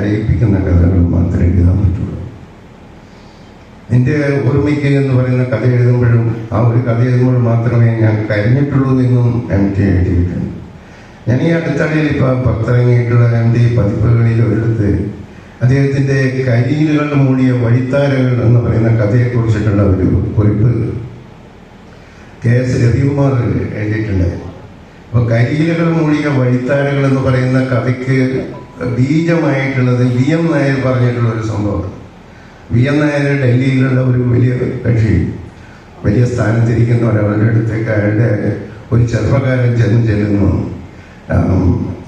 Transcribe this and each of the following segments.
കരയിപ്പിക്കുന്ന കഥകൾ മാത്രമേ എഴുതാൻ പറ്റുള്ളൂ. നിന്റെ ഓർമ്മയ്ക്ക് എന്ന് പറയുന്ന കഥ എഴുതുമ്പോഴും ആ ഒരു കഥ എഴുതുമ്പോൾ മാത്രമേ ഞാൻ കരഞ്ഞിട്ടുള്ളൂ എന്നും എം ടി എഴുതിയിട്ടുണ്ട്. ഞാൻ ഈ അടുത്തിടയിൽ ഇപ്പോൾ പുറത്തിറങ്ങിയിട്ടുള്ള എം ടി പതിപ്പുകളിൽ ഒരിടത്ത് അദ്ദേഹത്തിന്റെ കരിയിലുകൾ മൂടിയ വഴിത്താരകൾ എന്ന് പറയുന്ന കഥയെക്കുറിച്ചിട്ടുള്ള ഒരു കുറിപ്പ് കെ എസ് രവികുമാർ എഴുതിയിട്ടുണ്ടായിരുന്നു അപ്പോൾ കരിയിലുകൾ മൂടിയ വഴിത്താരകൾ എന്ന് പറയുന്ന കഥയ്ക്ക് ബീജമായിട്ടുള്ളത് വി എം നായർ പറഞ്ഞിട്ടുള്ള ഒരു സംഭവമാണ്. വി എം നായർ ഡൽഹിയിലുള്ള ഒരു വലിയ കക്ഷി വലിയ സ്ഥാനത്തിരിക്കുന്ന ഒരാളുടെ അടുത്തേക്ക് അയാളുടെ ഒരു ചെറുപ്പക്കാരൻ ചെന്ന് ചെല്ലുന്നു.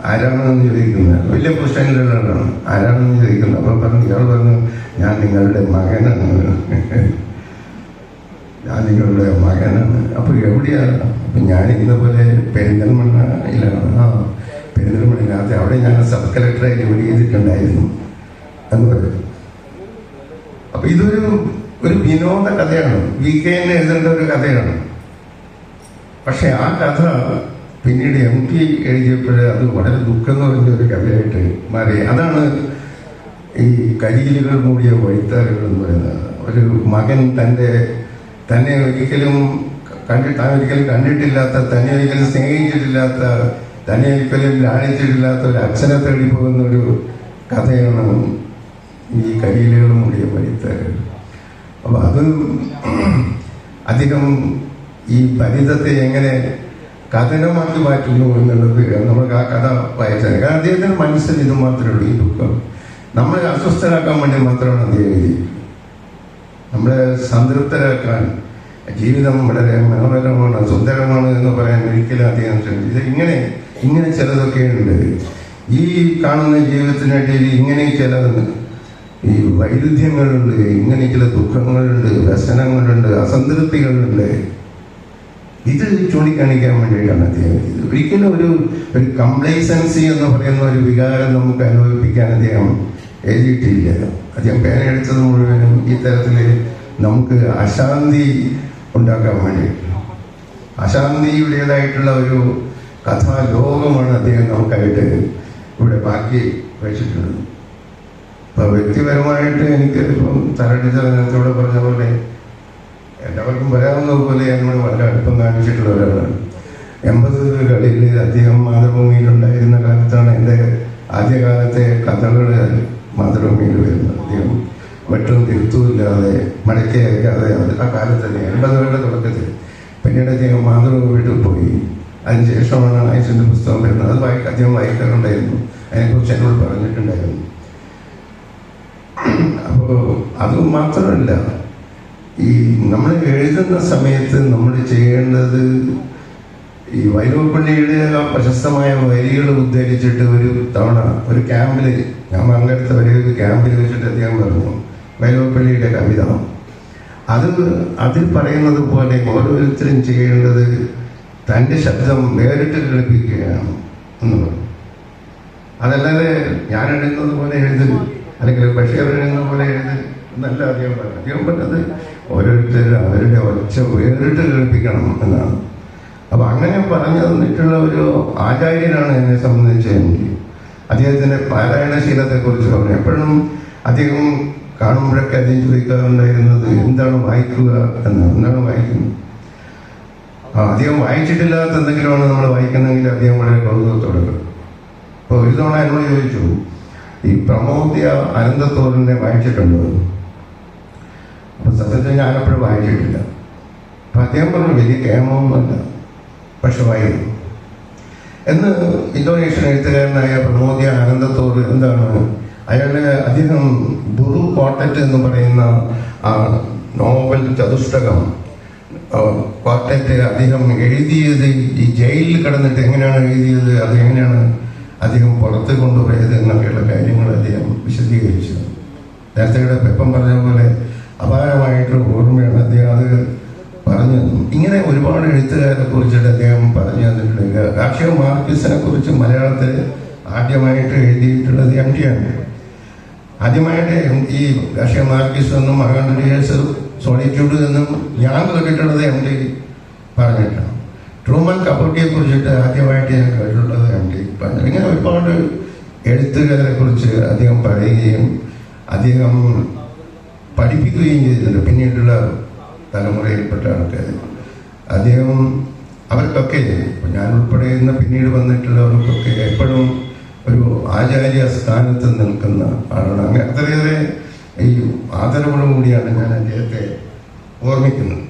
ആരാണെന്ന് ചോദിക്കുന്നത് വലിയ പുസ്തകങ്ങളിലുള്ള ആളാണ്. ആരാണെന്ന് ചോദിക്കുന്നത് അപ്പോൾ പറഞ്ഞു ഇയാൾ പറഞ്ഞു ഞാൻ നിങ്ങളുടെ മകനാണ്. ഞാൻ നിങ്ങളുടെ മകനാണ്. അപ്പോൾ എവിടെയാണ്? അപ്പം ഞാൻ ഇന്നപോലെ പെരിന്തൽമണ്ണ ഇല്ല. ആ. പെരിന്തൽമണ്ണയിനകത്ത് അവിടെ ഞാൻ സബ് കളക്ടറായി ജോലി ചെയ്തിട്ടുണ്ടായിരുന്നു എന്ന് പറയും. അപ്പൊ ഇതൊരു ഒരു വിനോദ കഥയാണ്. വി കെ എൻ എഴുതേണ്ട ഒരു കഥയാണ്. പക്ഷെ ആ കഥ പിന്നീട് എം ടി എഴുതിയപ്പോൾ അത് വളരെ ദുഃഖം നിറഞ്ഞ ഒരു കഥയായിട്ട് മാറി. അതാണ് ഈ കരിയിലുകൾ മൂടിയ വഴിത്താറുകൾ എന്ന് പറയുന്നത്. ഒരു മകൻ തന്റെ തന്നെ ഒരിക്കലും കണ്ടിട്ട് ഒരിക്കലും കണ്ടിട്ടില്ലാത്ത തന്നെ ഒരിക്കലും സ്നേഹിച്ചിട്ടില്ലാത്ത തന്നെ ഒരിക്കലും ലാളിച്ചിട്ടില്ലാത്ത ഒരു അച്ഛനെ തേടി പോകുന്ന ഒരു കഥയാണ് ഈ കരിയിലുകൾ മുടിയ വഴിത്താരുകൾ അപ്പോൾ അത് അധികം ഈ ഫലിതത്തെ എങ്ങനെ കഥനമാക്കി മാറ്റുന്നു എന്നുള്ളത് നമുക്ക് ആ കഥ വായിച്ചാൽ കാരണം അദ്ദേഹത്തിന് മനസ്സിൽ ഇത് മാത്രമേ ഉള്ളൂ ഈ ദുഃഖം. നമ്മളെ അസ്വസ്ഥരാക്കാൻ വേണ്ടി മാത്രമാണ് അദ്ദേഹം എഴുതിയത് നമ്മളെ സംതൃപ്തരാക്കാൻ ജീവിതം വളരെ മനോഹരമാണ് സുന്ദരമാണ് എന്ന് പറയാൻ ഒരിക്കലും അദ്ദേഹം ശ്രമിച്ചത് ഇങ്ങനെ ഇങ്ങനെ ചിലതൊക്കെ ഉണ്ട്. ഈ കാണുന്ന ജീവിതത്തിനിടയിൽ ഇങ്ങനെ ചിലത് ഈ വൈരുദ്ധ്യങ്ങളുണ്ട് ഇങ്ങനെ ചില ദുഃഖങ്ങളുണ്ട് വ്യസനങ്ങളുണ്ട് അസംതൃപ്തികളുണ്ട്. ഇത് ചൂണ്ടിക്കാണിക്കാൻ വേണ്ടിയിട്ടാണ് അദ്ദേഹം ഇത് ഒരിക്കലും ഒരു ഒരു കംപ്ലൈസൻസി എന്ന് പറയുന്ന ഒരു വികാരം നമുക്ക് അനുഭവിപ്പിക്കാൻ അദ്ദേഹം എഴുതിയിട്ടില്ല. അദ്ദേഹം പേരെടുത്തത് മുഴുവനും ഈ തരത്തിൽ നമുക്ക് അശാന്തി ഉണ്ടാക്കാൻ വേണ്ടിയിട്ടുള്ള അശാന്തിയുടേതായിട്ടുള്ള ഒരു കഥാലോകമാണ് അദ്ദേഹം നമുക്കായിട്ട് ഇവിടെ ബാക്കി വെച്ചിട്ടുള്ളത് അപ്പൊ വ്യക്തിപരമായിട്ട് എനിക്ക് ഇപ്പം തരടിച്ച ചലനത്തോടെ പറഞ്ഞ പോലെ എല്ലാവർക്കും വരാവുന്ന പോലെ എന്നോട് വളരെ അടുപ്പം കാണിച്ചിട്ടുള്ള ഒരാളാണ്. എൺപതുകളിൽ അദ്ദേഹം മാതൃഭൂമിയിലുണ്ടായിരുന്ന കാലത്താണ് എന്റെ ആദ്യകാലത്തെ കഥകൾ മാതൃഭൂമിയിൽ വരുന്നത്. അദ്ദേഹം വെട്ടും തിരുത്തുമില്ലാതെ മടക്കി അയക്കാതെ ആ കാലത്ത് തന്നെ എൺപതുകളുടെ തുടക്കത്തിൽ പിന്നീട് അദ്ദേഹം മാതൃഭൂമി വീട്ടിൽ പോയി. അതിനുശേഷമാണ് അയച്ചന്റെ പുസ്തകം വരുന്നത്. അത് വായിക്കാൻ അദ്ദേഹം വായിക്കാറുണ്ടായിരുന്നു. അതിനെക്കുറിച്ച് എന്നോട് പറഞ്ഞിട്ടുണ്ടായിരുന്നു. അപ്പോൾ അത് മാത്രമല്ല ഈ നമ്മൾ എഴുതുന്ന സമയത്ത് നമ്മൾ ചെയ്യേണ്ടത് ഈ വൈലോപ്പള്ളിയുടെ ആ പ്രശസ്തമായ വരികൾ ഉദ്ധരിച്ചിട്ട് ഒരു തവണ ഒരു ക്യാമ്പിൽ ഞാൻ പങ്കെടുത്ത ഒരു ക്യാമ്പിൽ വെച്ചിട്ട് അദ്ദേഹം പറഞ്ഞു വൈലോപ്പള്ളിയുടെ കവിത. അത് അതിൽ പറയുന്നത് പോലെ ഓരോരുത്തരും ചെയ്യേണ്ടത് തന്റെ ശബ്ദം നേരിട്ട് കേൾപ്പിക്കുകയാണ് എന്ന് പറഞ്ഞു. അതല്ലാതെ ഞാൻ എഴുതുന്നത് പോലെ എഴുതി അല്ലെങ്കിൽ ബഷീർ എഴുതുന്നത് പോലെ എഴുതി എന്നല്ല അദ്ദേഹം പറഞ്ഞത്. അദ്ദേഹം പറഞ്ഞത് ഓരോരുത്തരും അവരുടെ ഒച്ച വേറിട്ട് കേൾപ്പിക്കണം എന്നാണ്. അപ്പൊ അങ്ങനെ പറഞ്ഞു തന്നിട്ടുള്ള ഒരു ആചാര്യനാണ് എന്നെ സംബന്ധിച്ച് എനിക്ക്. അദ്ദേഹത്തിന്റെ പാരായണശീലത്തെക്കുറിച്ച് പറഞ്ഞു. എപ്പോഴും അദ്ദേഹം കാണുമ്പോഴൊക്കെ അദ്ദേഹം ചോദിക്കാറുണ്ടായിരുന്നത് എന്താണ് വായിക്കുക എന്നാണ് എന്താണ് വായിക്കുന്നത്? അധികം വായിച്ചിട്ടില്ലാത്ത എന്തെങ്കിലുമാണ് നമ്മൾ വായിക്കുന്നതെങ്കിൽ അധികം വളരെ കൗതുകത്തോടെ അപ്പൊ ഒരു തവണ എന്നോട് ചോദിച്ചു ഈ പ്രമോദ്യ അനന്തത്തോറിനെ വായിച്ചിട്ടുണ്ടോ? അപ്പൊ സത്യത്തിൽ ഞാനപ്പോഴും വായിച്ചിട്ടില്ല. അപ്പൊ അദ്ദേഹം പറഞ്ഞു വലിയ കേമൊന്നുമല്ല പക്ഷെ വായിക്കും. എന്ന് ഇന്തോനേഷ്യൻ എഴുത്തുകാരനായ പ്രമോദ്യ ആനന്ദത്തോർ എന്താണ് അയാളുടെ അദ്ദേഹം ബുറു കോട്ടറ്റ് എന്ന് പറയുന്ന ആ നോവൽ ചതുഷ്ടകം ക്വാർട്ടറ്റ് അദ്ദേഹം എഴുതിയത് ഈ ജയിലിൽ കിടന്നിട്ട് എങ്ങനെയാണ് എഴുതിയത്? അത് എങ്ങനെയാണ് അദ്ദേഹം പുറത്ത് കൊണ്ടുപോയത്? എന്നൊക്കെയുള്ള കാര്യങ്ങൾ അദ്ദേഹം വിശദീകരിച്ചു. നേരത്തെ പെപ്പം പറഞ്ഞ പോലെ അപാരമായിട്ടുള്ള ഓർമ്മയാണ് അദ്ദേഹം അത് പറഞ്ഞു. ഇങ്ങനെ ഒരുപാട് എഴുത്തുകാരെ കുറിച്ചിട്ട് അദ്ദേഹം പറഞ്ഞു തന്നിട്ടുണ്ട്. കാർഷിക മാർക്കിസിനെ കുറിച്ച് മലയാളത്തിൽ ആദ്യമായിട്ട് എഴുതിയിട്ടുള്ളത് എം ടി ആണ്. ആദ്യമായിട്ട് ഈ കാർഷിക മാർക്കിസ് ഒന്നും അകണ്ടിയേഴ്സ് സോളിറ്റ്യൂഡ് എന്നും ഞാൻ കേട്ടിട്ടുള്ളത് എം ഡി പറഞ്ഞിട്ടാണ്. ട്രൂമൻ കപ്പൂട്ടിയെ കുറിച്ചിട്ട് ആദ്യമായിട്ട് ഞാൻ കേട്ടിട്ടുള്ളത് എം ഡി പറഞ്ഞു. ഇങ്ങനെ ഒരുപാട് എഴുത്തുകാരെ കുറിച്ച് അദ്ദേഹം പറയുകയും അദ്ദേഹം പഠിപ്പിക്കുകയും ചെയ്തിട്ടുണ്ട്. പിന്നീടുള്ള തലമുറയിൽപ്പെട്ട ആൾക്കാർ അദ്ദേഹം അവർക്കൊക്കെ ഞാൻ ഉൾപ്പെടെയുന്ന പിന്നീട് വന്നിട്ടുള്ളവർക്കൊക്കെ എപ്പോഴും ഒരു ആചാര്യ സ്ഥാനത്ത് നിൽക്കുന്ന ആളാണ്. അങ്ങനെ അത്രയേറെ ഈ ആദരവോടുകൂടിയാണ് ഞാൻ അദ്ദേഹത്തെ ഓർമ്മിക്കുന്നത്.